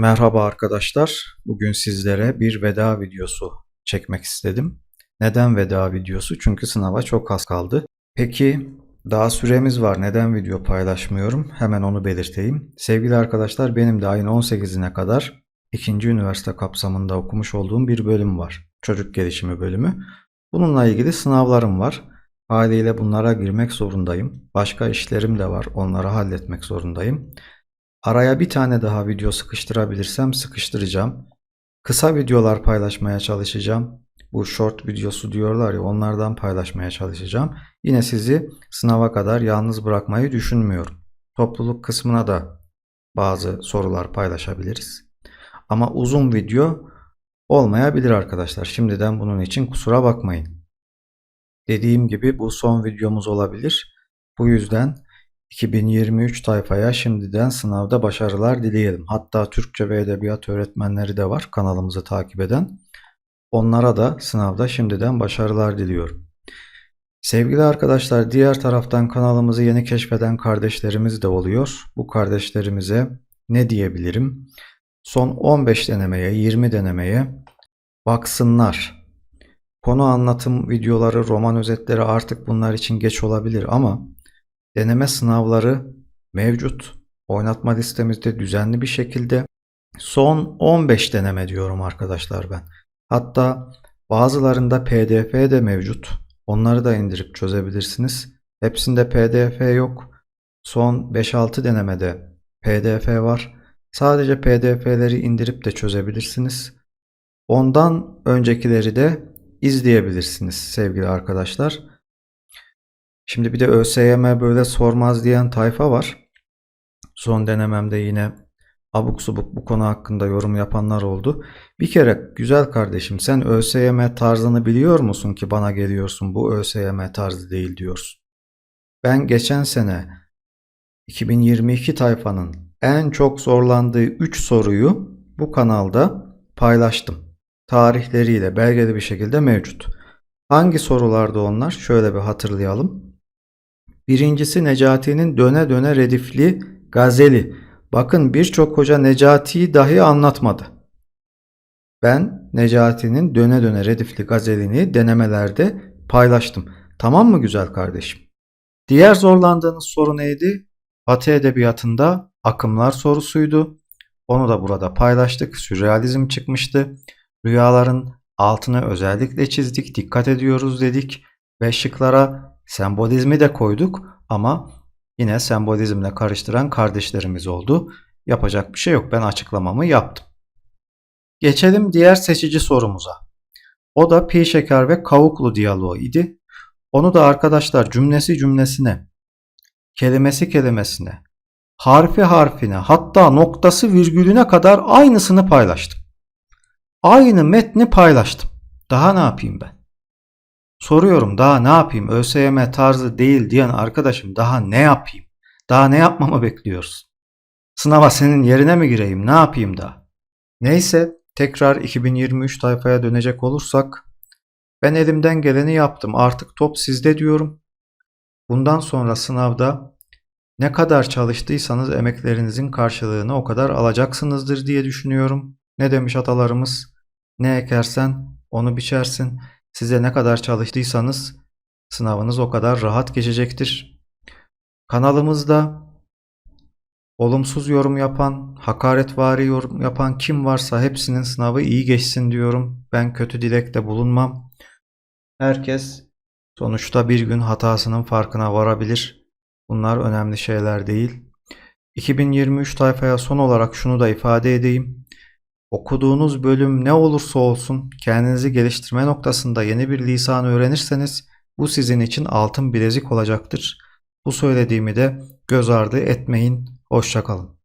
Merhaba arkadaşlar. Bugün sizlere bir veda videosu çekmek istedim. Neden veda videosu? Çünkü sınava çok az kaldı. Peki daha süremiz var. Neden video paylaşmıyorum? Hemen onu belirteyim. Sevgili arkadaşlar benim de ayın 18'ine kadar ikinci üniversite kapsamında okumuş olduğum bir bölüm var. Çocuk gelişimi bölümü. Bununla ilgili sınavlarım var. Haliyle bunlara girmek zorundayım. Başka işlerim de var. Onları halletmek zorundayım. Araya bir tane daha video sıkıştırabilirsem sıkıştıracağım. Kısa videolar paylaşmaya çalışacağım. Bu short videosu diyorlar ya onlardan paylaşmaya çalışacağım. Yine sizi sınava kadar yalnız bırakmayı düşünmüyorum. Topluluk kısmına da bazı sorular paylaşabiliriz. Ama uzun video olmayabilir arkadaşlar. Şimdiden bunun için kusura bakmayın. Dediğim gibi bu son videomuz olabilir. Bu yüzden 2023 tayfaya şimdiden sınavda başarılar dileyelim. Hatta Türkçe ve Edebiyat öğretmenleri de var kanalımızı takip eden. Onlara da sınavda şimdiden başarılar diliyorum. Sevgili arkadaşlar diğer taraftan kanalımızı yeni keşfeden kardeşlerimiz de oluyor. Bu kardeşlerimize ne diyebilirim? Son 15 denemeye, 20 denemeye baksınlar. Konu anlatım videoları, roman özetleri artık bunlar için geç olabilir ama deneme sınavları mevcut. Oynatma listemizde düzenli bir şekilde son 15 deneme diyorum arkadaşlar ben. Hatta bazılarında pdf de mevcut. Onları da indirip çözebilirsiniz. Hepsinde pdf yok. Son 5-6 denemede pdf var. Sadece pdf'leri indirip de çözebilirsiniz. Ondan öncekileri de izleyebilirsiniz sevgili arkadaşlar. Şimdi bir de ÖSYM böyle sormaz diyen tayfa var. Son denememde yine abuk subuk bu konu hakkında yorum yapanlar oldu. Bir kere güzel kardeşim sen ÖSYM tarzını biliyor musun ki bana geliyorsun bu ÖSYM tarzı değil diyorsun. Ben geçen sene 2022 tayfanın en çok zorlandığı 3 soruyu bu kanalda paylaştım. Tarihleriyle belgeli bir şekilde mevcut. Hangi sorularda onlar? Şöyle bir hatırlayalım. Birincisi Necati'nin döne döne redifli gazeli. Bakın birçok hoca Necati'yi dahi anlatmadı. Ben Necati'nin döne döne redifli gazelini denemelerde paylaştım. Tamam mı güzel kardeşim? Diğer zorlandığınız soru neydi? Batı edebiyatında akımlar sorusuydu. Onu da burada paylaştık. Sürrealizm çıkmıştı. Rüyaların altını özellikle çizdik. Dikkat ediyoruz dedik. Ve şıklara sembolizmi de koyduk ama yine sembolizmle karıştıran kardeşlerimiz oldu. Yapacak bir şey yok. Ben açıklamamı yaptım. Geçelim diğer seçici sorumuza. O da pi şeker ve kavuklu diyaloğu idi. Onu da arkadaşlar cümlesi cümlesine, kelimesi kelimesine, harfi harfine hatta noktası virgülüne kadar aynısını paylaştım. Aynı metni paylaştım. Daha ne yapayım ben? Soruyorum daha ne yapayım? ÖSYM tarzı değil diyen arkadaşım daha ne yapayım? Daha ne yapmamı bekliyorsun? Sınava senin yerine mi gireyim? Ne yapayım daha? Neyse tekrar 2023 tayfaya dönecek olursak ben elimden geleni yaptım. Artık top sizde diyorum. Bundan sonra sınavda ne kadar çalıştıysanız emeklerinizin karşılığını o kadar alacaksınızdır diye düşünüyorum. Ne demiş atalarımız? Ne ekersen onu biçersin. Size ne kadar çalıştıysanız sınavınız o kadar rahat geçecektir. Kanalımızda olumsuz yorum yapan, hakaretvari yorum yapan kim varsa hepsinin sınavı iyi geçsin diyorum. Ben kötü dilekte bulunmam. Herkes sonuçta bir gün hatasının farkına varabilir. Bunlar önemli şeyler değil. 2023 tayfaya son olarak şunu da ifade edeyim. Okuduğunuz bölüm ne olursa olsun kendinizi geliştirme noktasında yeni bir lisan öğrenirseniz bu sizin için altın bilezik olacaktır. Bu söylediğimi de göz ardı etmeyin. Hoşçakalın.